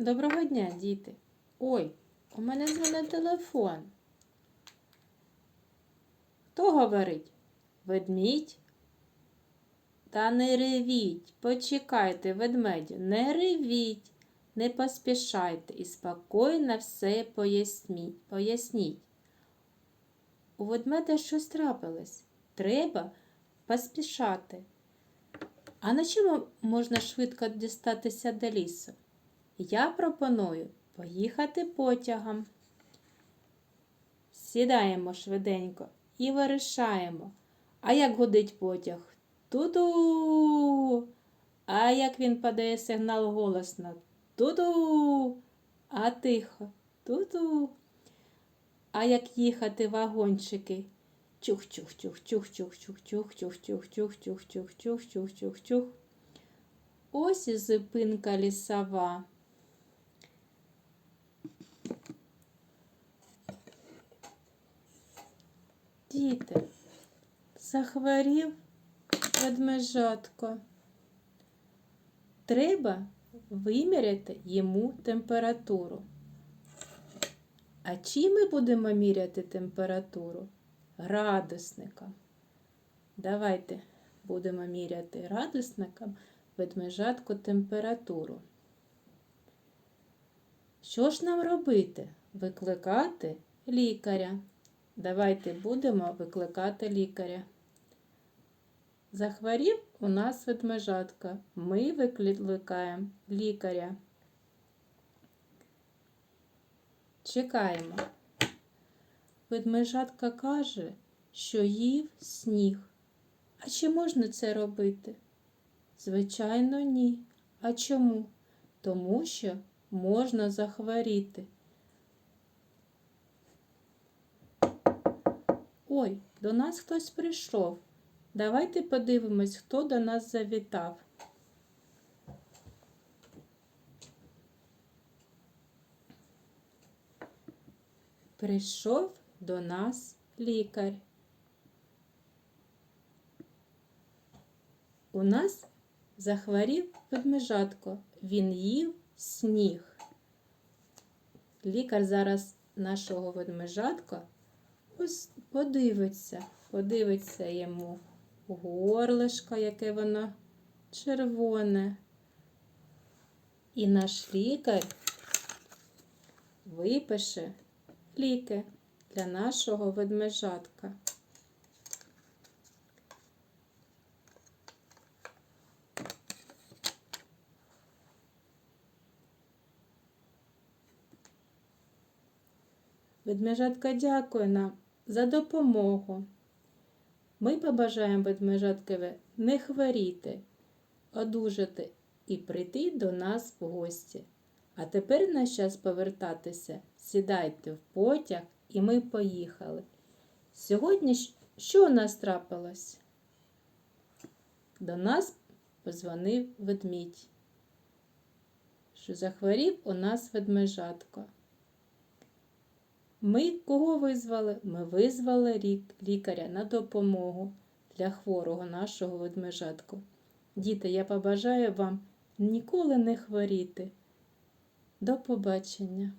Доброго дня, діти. Ой, у мене дзвонить телефон. Хто говорить? Ведмідь? Та не ревіть, почекайте, ведмедю, не ревіть, не поспішайте і спокійно все поясніть. поясніть. У ведмедя щось трапилось. Треба поспішати. А на чому можна швидко дістатися до лісу? Я пропоную поїхати потягом. Сідаємо швиденько і вирішаємо. А як гудить потяг? Ту-ду! А як він подає сигнал голосно? Ту-ду! А тихо? Ту-ду! А як їхати вагончики? Чух-чух-чух-чух-чух-чух-чух-чух-чух-чух-чух-чух-чух-чух-чух. Ось і зупинка лісова. Діти, захворів ведмежатко. Треба виміряти йому температуру. А чим ми будемо міряти температуру? Градусником. Давайте будемо міряти градусником ведмежатку температуру. Що ж нам робити? Викликати лікаря. Давайте будемо викликати лікаря. Захворів у нас ведмежатка. Ми викликаємо лікаря. Чекаємо. Ведмежатка каже, що їв сніг. А чи можна це робити? Звичайно, ні. А чому? Тому що можна захворіти. Ой, до нас хтось прийшов. Давайте подивимось, хто до нас завітав. Прийшов до нас лікар. У нас захворів ведмежатко. Він їв сніг. Лікар зараз нашого ведмежатка подивиться, подивиться йому горлишко, яке воно червоне. І наш лікар випише ліки для нашого ведмежатка. Ведмежатка дякує нам за допомогу. Ми побажаємо ведмежаткові не хворіти, одужати і прийти до нас в гості. А тепер наш час повертатися. Сідайте в потяг, і ми поїхали. Сьогодні що у нас трапилось? До нас позвонив ведмідь, що захворів у нас ведмежатко. Ми кого визвали? Ми визвали лікаря на допомогу для хворого нашого ведмежатку. Діти, я побажаю вам ніколи не хворіти. До побачення!